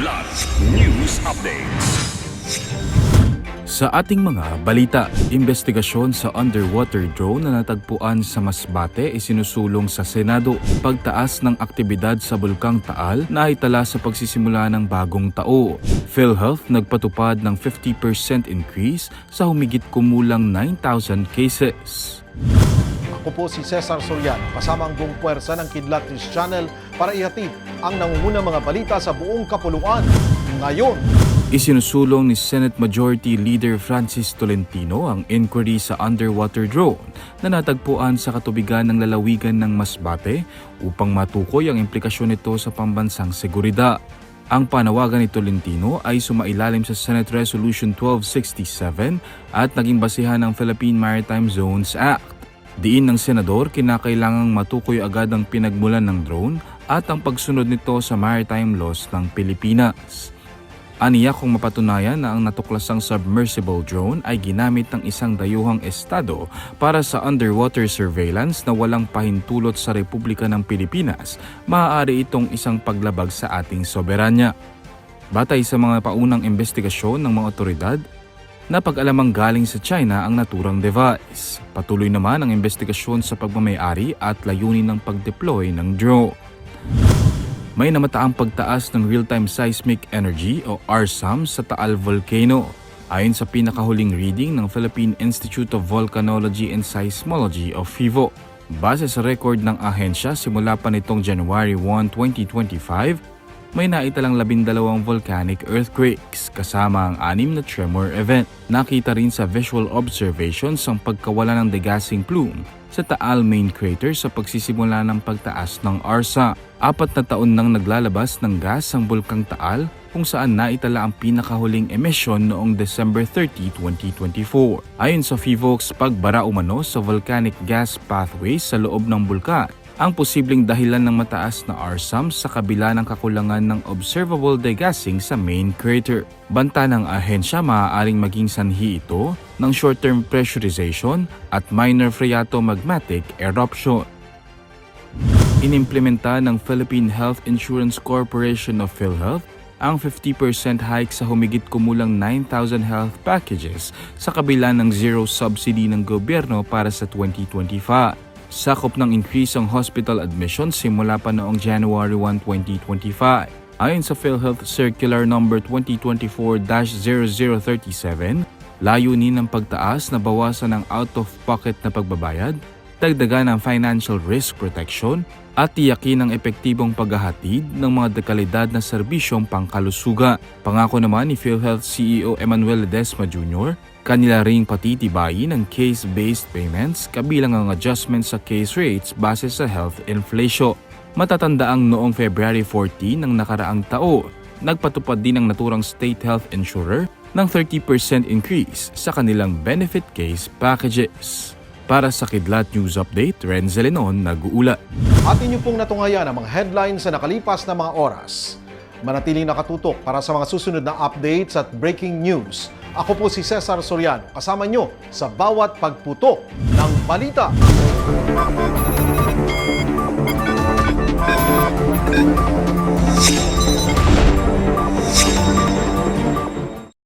Kidlat News Updates. Sa ating mga balita, investigasyon sa underwater drone na natagpuan sa Masbate ay sinusulong sa Senado. Pagtaas ng aktibidad sa Bulkang Taal na itala sa pagsisimula ng bagong tao. PhilHealth nagpatupad ng 50% increase sa humigit kumulang 9,000 cases. Ako po si Cesar Soriano, kasama ang buong puwersa ng Kidlat News Channel para ihatid ang nangungunang mga balita sa buong kapuluan. Ngayon, Isinusulong ni Senate Majority Leader Francis Tolentino ang inquiry sa underwater drone na natagpuan sa katubigan ng lalawigan ng Masbate upang matukoy ang implikasyon nito sa pambansang seguridad. Ang panawagan ni Tolentino ay sumailalim sa Senate Resolution 1267 at naging basihan ng Philippine Maritime Zones Act. Diin ng senador, kinakailangang matukoy agad ang pinagmulan ng drone at ang pagsunod nito sa maritime laws ng Pilipinas. Aniya kung mapatunayan na ang natuklasang submersible drone ay ginamit ng isang dayuhang estado para sa underwater surveillance na walang pahintulot sa Republika ng Pilipinas, maaari itong isang paglabag sa ating soberanya. Batay sa mga paunang investigasyon ng mga otoridad, napag-alamang galing sa China ang naturang device. Patuloy naman ang investigasyon sa pagmamayari at layunin ng pag-deploy ng drone may namataang pagtaas ng real-time seismic energy o RSAM sa Taal Volcano. Ayon sa pinakahuling reading ng Philippine Institute of Volcanology and Seismology o FIVO. Base sa record ng ahensya simula pa nitong January 1, 2025, may naitalang labindalawang volcanic earthquakes kasama ang anim na tremor event. Nakita rin sa visual observations ang pagkawala ng degassing plume sa Taal main crater sa pagsisimula ng pagtaas ng ARSA. Apat na taon nang naglalabas ng gas ang Bulkang Taal kung saan naitala ang pinakahuling emisyon noong December 30, 2024. Ayon sa FIVOX, pagbara umano sa volcanic gas pathways sa loob ng bulkan ang posibleng dahilan ng mataas na RSAM sa kabila ng kakulangan ng observable degassing sa main crater. Banta ng ahensya maaaring maging sanhi ito ng short-term pressurization at minor phreatomagmatic eruption. Inimplementa ng Philippine Health Insurance Corporation of PhilHealth ang 50% hike sa humigit kumulang 9,000 health packages sa kabila ng zero subsidy ng gobyerno para sa 2025. Sakop ng increase ang hospital admission simula pa noong January 1, 2025. Ayon sa PhilHealth Circular No. 2024-0037, layunin ng pagtaas na bawasan ang out-of-pocket na pagbabayad, dagdagan ang financial risk protection, at tiyakin ang epektibong paghahatid ng mga dekalidad na serbisyong pangkalusuga. Pangako naman ni PhilHealth CEO Emmanuel Ledesma Jr., kanila ring patitibayin ang case-based payments kabilang ang adjustment sa case rates base sa health inflation. Matatandaang noong February 14 ng nakaraang tao, nagpatupad din ang naturang state health insurer ng 30% increase sa kanilang benefit case packages. Para sa Kidlat News Update, Renzel Lenon nag-uulat. at inyo pong natungayan ang mga headlines sa nakalipas na mga oras. Manatiling nakatutok para sa mga susunod na updates at breaking news. Ako po si Cesar Soriano, kasama nyo sa bawat pagputok ng balita.